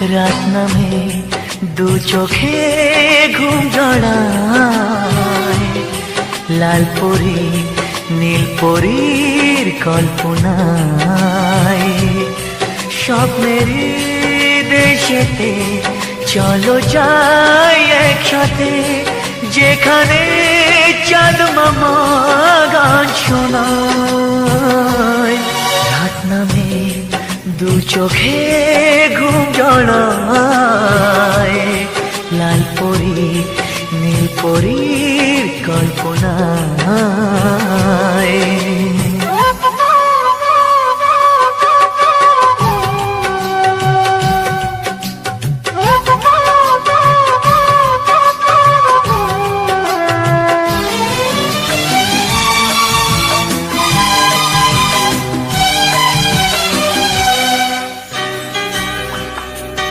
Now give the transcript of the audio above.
রাত নামে দু চোখে ঘুম জড়ায়। লাল পরি, নীল পরীর কল্পনায়। স্বপ্নের দেশেতে চলো যাই একসাথে, যেখানে চাঁদ মামা গান শোনায়। রাত নামে দু চোখে ঘুম জড়ায়। লাল পরি নীল পরির কল্পনা।